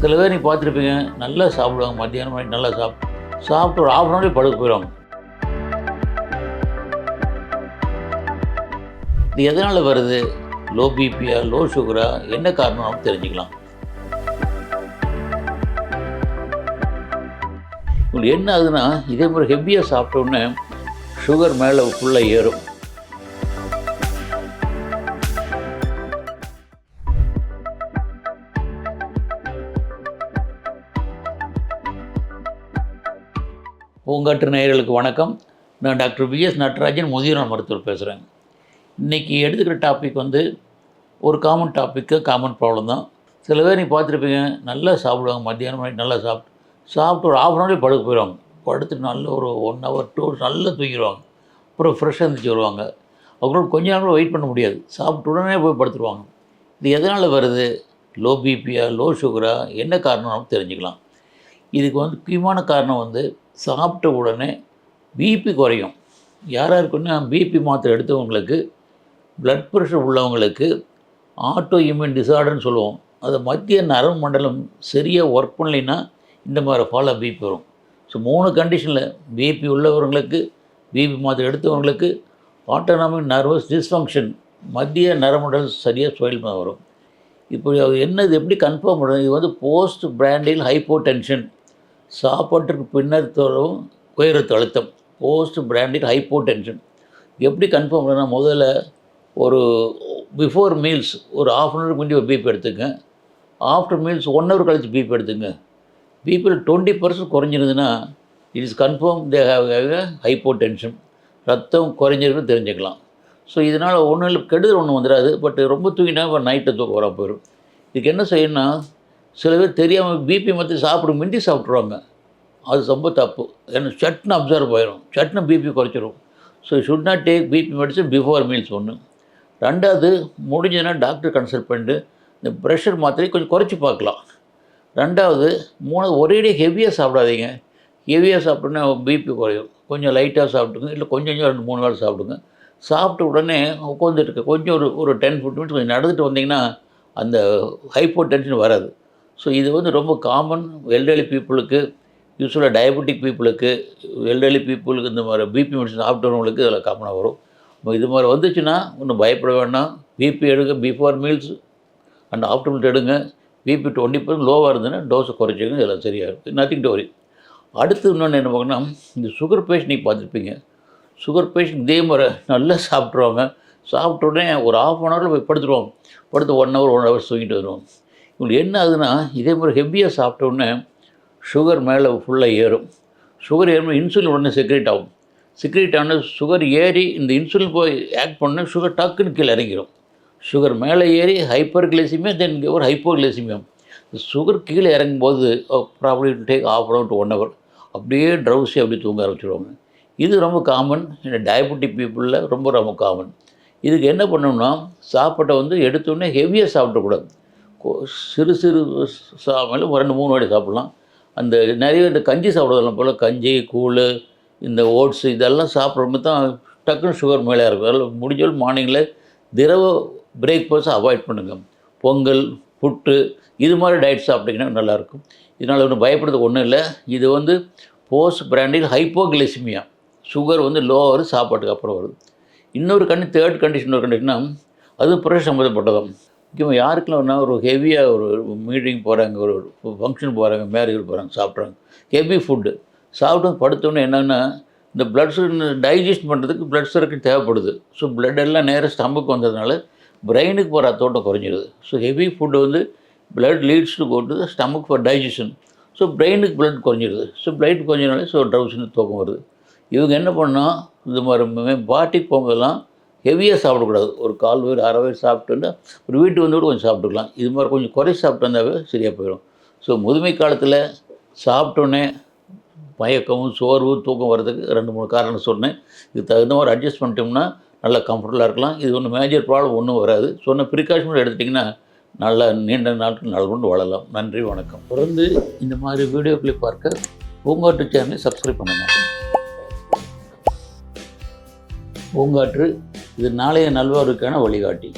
சில பேர் நீ பார்த்துருப்பீங்க நல்லா சாப்பிடுவாங்க மத்தியானம் மணி நல்லா சாப்பிட்டு சாப்பிட்டு ஒரு ஆஃப் அன் படுக்க போயிடுவாங்க. இது எதனால் வருது? லோ பிபியா லோ சுகரா என்ன காரணம் நம்ம தெரிஞ்சுக்கலாம். உங்களுக்கு என்ன ஆகுதுன்னா இதே மாதிரி ஹெவியாக சாப்பிட்ட உடனே சுகர் மேலே ஃபுல்லாக ஏறும். பூங்காற்று நேயர்களுக்கு வணக்கம். நான் டாக்டர் விஎஸ் நடராஜன் முதியோர் மருத்துவர் பேசுகிறேன் இன்றைக்கி எடுத்துக்கிற டாபிக் வந்து ஒரு காமன் டாப்பிக்கு காமன் ப்ராப்ளம் தான். சில பேர் நீ பார்த்துருப்பீங்க நல்லா சாப்பிடுவாங்க மத்தியானம் மணி நல்லா சாப்பிட்டு சாப்பிட்டு ஒரு ஆஃப் அன் ஹவர்லேயே படுக்க போயிடுவாங்க. படுத்துட்டு நல்ல ஒரு ஒன் ஹவர் டூ ஹவர்ஸ் நல்லா தூங்கிடுவாங்க. அப்புறம் ஃப்ரெஷ்ஷாக இருந்துச்சு வருவாங்க. அவங்களோட கொஞ்ச நேரம் கூட வெயிட் பண்ண முடியாது. சாப்பிட்டு உடனே போய் படுத்துருவாங்க. இது எதனால் வருது? லோ பிபியா லோ சுகரா என்ன காரணம் தெரிஞ்சுக்கலாம். இதுக்கு வந்து முக்கியமான காரணம் வந்து சாப்பிட்ட உடனே பிபி குறையும். யாராக இருக்குன்னா பிபி மாத்திரை எடுத்தவங்களுக்கு ப்ளட் ப்ரெஷர் உள்ளவங்களுக்கு ஆட்டோ இம்யூன் டிசார்டர்னு சொல்லுவோம். அது மத்திய நரம்பு மண்டலம் சரியாக ஒர்க் பண்ணலைன்னா இந்த மாதிரி ஃபாலோ பிபி வரும். ஸோ மூணு கண்டிஷனில் பிபி உள்ளவங்களுக்கு பிபி மாத்திரை எடுத்தவங்களுக்கு ஆட்டோனாமிக் நர்வஸ் டிஸ்ஃபங்க்ஷன் மத்திய நரமுடல் சரியாக சுயல்மா வரும். இப்போ என்னது? எப்படி கன்ஃபார்ம் பண்ணுறது இது வந்து போஸ்ட் பிராண்டில் ஹைப்போ டென்ஷன் சாப்பாட்டுக்கு பின்னர் தரும் உயரத்து அழுத்தம் போஸ்ட் பிராண்டில் ஹைப்போ டென்ஷன் எப்படி கன்ஃபார்ம் பண்ணுறதுனா முதல்ல ஒரு பிஃபோர் மீல்ஸ் ஒரு ஆஃப் அன் ஹவருக்கு முந்தி ஒரு பீப் எடுத்துங்க. ஆஃப்டர் மீல்ஸ் ஒன் ஹவர் கழிச்சு பீப் எடுத்துங்க. பிபியில் twenty percent குறைஞ்சிருந்ததுன்னா it is confirm they have hypotension ரத்தம் குறைஞ்சிருக்குன்னு தெரிஞ்சுக்கலாம். ஸோ இதனால் ஒன்றும் இல்லை கெடுதல் ஒன்றும் வந்துடாது பட் ரொம்ப தூங்கினா இப்போ நைட்டு தூக்கம் வர போயிடும் இதுக்கு என்ன செய்யணும்னா சில பேர் தெரியாமல் பிபி மற்ற சாப்பிட மிண்டி சாப்பிட்ருவாங்க அது ரொம்ப தப்பு. ஏன்னா சட்னு அப்சர்வ் ஆயிடும் சட்னு BP குறைச்சிரும். So should not take BP medicine before meals ஒன்று ரெண்டாவது முடிஞ்சதுன்னா டாக்டர் கன்சல்ட் பண்ணிட்டு இந்த ப்ரெஷர் மாத்திரை கொஞ்சம் குறைச்சி பார்க்கலாம். ரெண்டாவது மூணு ஒரேடியே ஹெவியாக சாப்பிடாதீங்க. ஹெவியாக சாப்பிட்டோன்னா பிபி குறையும். கொஞ்சம் லைட்டாக சாப்பிட்டுங்க இல்லை கொஞ்சம் கொஞ்சம் ரெண்டு மூணு நாள் சாப்பிடுங்க. சாப்பிட்ட உடனே உட்காந்துட்டு கொஞ்சம் ஒரு ஒரு டென் ஃபிஃப்டின் மினிட்ஸ் கொஞ்சம் நடந்துட்டு வந்தீங்கன்னா அந்த ஹைப்போ டென்ஷன் வராது. ஸோ இது வந்து ரொம்ப காமன் எல்டர்லி பீப்புளுக்கு யூஸ்வலாக டயபெட்டிக் பீப்புளுக்கு எல்டர்லி பீப்புளுக்கு இந்த மாதிரி பிபி மெடிசன் சாப்பிட்டவங்களுக்கு இதில் காமனாக வரும். இது மாதிரி வந்துச்சுன்னா ஒன்றும் பயப்பட வேண்டாம். பிபி எடுங்க பிஃபோர் மீல்ஸ் அண்ட் ஆஃப்டர் எடுங்க. பிபி டுவெண்ட்டி பர்சன்ட் லோவாக இருந்ததுன்னா டோஸை குறைச்சிங்க இதெல்லாம் சரியாக இருக்கும் நத்திங் டு வரி அடுத்து இன்னொன்று என்ன பார்க்கணும்னா இந்த சுகர் பேஷண்ட் நீங்கள் பார்த்துருப்பீங்க. சுகர் பேஷண்ட் இதே மாதிரி நல்லா சாப்பிட்ருவாங்க சாப்பிட்ட உடனே ஒரு ஆஃப் அன் ஹவரில் போய் படுத்துருவோம் படுத்து ஒன் ஹவர் ஒன் ஹவர் தூங்கிட்டு வருவோம் இவங்களுக்கு என்ன ஆகுதுன்னா இதே மாதிரி ஹெவியாக சாப்பிட்ட உடனே சுகர் மேலே ஃபுல்லாக ஏறும். சுகர் ஏறும் இன்சுலின் உடனே செக்ரேட் ஆகும். செக்ரேட் ஆனால் சுகர் ஏறி இந்த இன்சுலின் போய் ஆக்ட் பண்ண சுகர் டக்குன்னு கீழே இறங்கிடும் சுகர் மேலே ஏறி ஹைப்பர் கிளேசிமியா தென் ஒரு ஹைப்போ கிளேசிமியம் சுகர் கீழே இறங்கும்போது probably take half an to one hour அப்படியே ட்ரௌசி அப்படி தூங்க ஆரம்பிச்சிடுவாங்க இது ரொம்ப காமன் இந்த டயபெட்டிக் பீப்புளில் ரொம்ப ரொம்ப காமன் இதுக்கு என்ன பண்ணணும்னா சாப்பாட்டை வந்து எடுத்தோடனே ஹெவியாக சாப்பிடக்கூடாது. கொ- சிறு சிறு ஒரு ரெண்டு மூணு வாடி சாப்பிட்லாம். அந்த நிறைய இந்த கஞ்சி சாப்பிட்றதெல்லாம் போல் கஞ்சி கூழ் இந்த ஓட்ஸ் இதெல்லாம் சாப்பிட்றப்ப தான் டக்குன்னு சுகர் மேலே இருக்கும். அதில் முடிஞ்சல் மார்னிங்கில் திரவ பிரேக்ஃபாஸ்ட் அவாய்ட் பண்ணுங்கள் பொங்கல் புட்டு இது மாதிரி டயட் சாப்பிட்டிங்கன்னா நல்லாயிருக்கும். இதனால் ஒன்றும் பயப்படுறதுக்கு ஒன்றும் இல்லை. இது வந்து போஸ்ட் பிராண்டில் ஹைப்போகிளிசிமியா சுகர் வந்து லோ சாப்பாட்டுக்கு அப்புறம் வருது. இன்னொரு கண்டி தேர்ட் கண்டிஷன் ஒரு கண்டிஷன்னா அதுவும் ப்ரெஷர் சம்மந்தப்பட்டதும் முக்கியமாக யாருக்கெல்லாம் ஒரு ஹெவியாக ஒரு மீட்டிங் போகிறாங்க ஒரு ஃபங்க்ஷன் போகிறாங்க மேரேஜ் போகிறாங்க சாப்பிட்றாங்க. ஹெவி ஃபுட்டு சாப்பிட்டு படுத்தோன்னே என்னென்னா இந்த பிளட் டைஜஸ்ட் பண்ணுறதுக்கு பிளட் சர்க்கிள் தேவைப்படுது. ஸோ பிளட் எல்லாம் நேராக ஸ்டம்புக்கு வந்ததுனால பிரெயினுக்கு போகிற அத்தோட்டம் குறைஞ்சிருது. ஸோ ஹெவி ஃபுட்டு வந்து blood leads to go for digestion so பிரெயினுக்கு பிளட் குறைஞ்சிருது. ஸோ பிளட் குறைஞ்சினாலே ஸோ ட்ரௌசின்னு தூக்கம் வருது. இவங்க என்ன பண்ணால் இது மாதிரி பாட்டிக்கு போகும்போதெல்லாம் ஹெவியாக சாப்பிடக்கூடாது. ஒரு கால் வயிறு அரை வயிறு சாப்பிட்டுன்னா ஒரு வீட்டு வந்து கூட கொஞ்சம் சாப்பிட்டுக்கலாம். இது மாதிரி கொஞ்சம் குறை சாப்பிட்டு வந்தாவே சரியாக போயிடும். ஸோ முதுமை காலத்தில் சாப்பிட்டோன்னே மயக்கமும் சோர்வு தூக்கம் வர்றதுக்கு ரெண்டு மூணு காரணம் சொன்னேன். இதுக்கு தகுந்த மாதிரி அட்ஜஸ்ட் பண்ணிட்டோம்னா நல்லா கம்ஃபர்டபுளாக இருக்கலாம். இது ஒன்றும் மேஜர் ப்ராப்ளம் ஒன்றும் வராது. சொன்ன ப்ரிகாஷன் எடுத்துட்டிங்கன்னா நல்லா நீண்ட நாட்கள் நல்கொண்டு வாழலாம். நன்றி வணக்கம். தொடர்ந்து இந்த மாதிரி வீடியோக்களை பார்க்க பூங்காற்று சேனலை சப்ஸ்கிரைப் பண்ணுங்கள் பூங்காற்று இது நாளைய நல்வாருக்கான வழிகாட்டி.